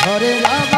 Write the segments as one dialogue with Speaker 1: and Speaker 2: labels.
Speaker 1: হরে
Speaker 2: Ram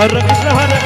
Speaker 1: हर Krishna हर